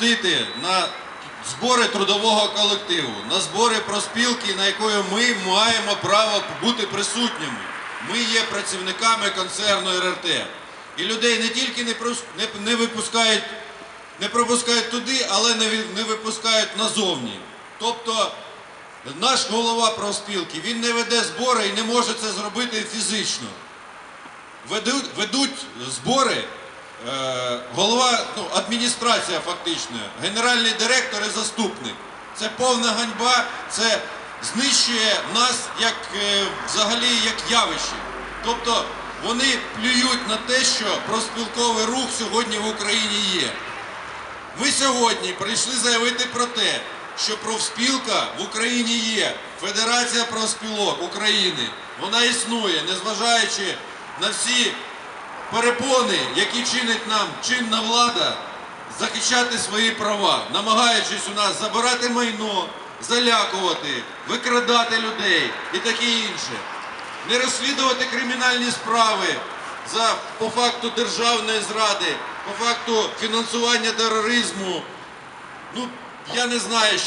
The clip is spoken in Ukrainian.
ходити на збори трудового колективу, на збори проспілки, на якої ми маємо право бути присутніми. Ми є працівниками концерну РРТ. І людей не тільки не, не, випускають, не пропускають туди, але не, випускають назовні. Тобто наш голова профспілки, він не веде збори і не може це зробити фізично ведуть, збори голова, ну, адміністрація фактично, генеральний директор і заступник. Це повна ганьба, це знищує нас як е, взагалі як явище. Тобто вони плюють на те, що профспілковий рух сьогодні в Україні є. Ми сьогодні прийшли заявити про те, що профспілка в Україні є. Федерація профспілок України. Вона існує, незважаючи на всі перепони, які чинить нам чинна влада, захищати свої права, намагаючись у нас забирати майно, залякувати, викрадати людей і таке інше. Не розслідувати кримінальні справи за по факту державної зради, по факту фінансування тероризму. Ну, я не знаю.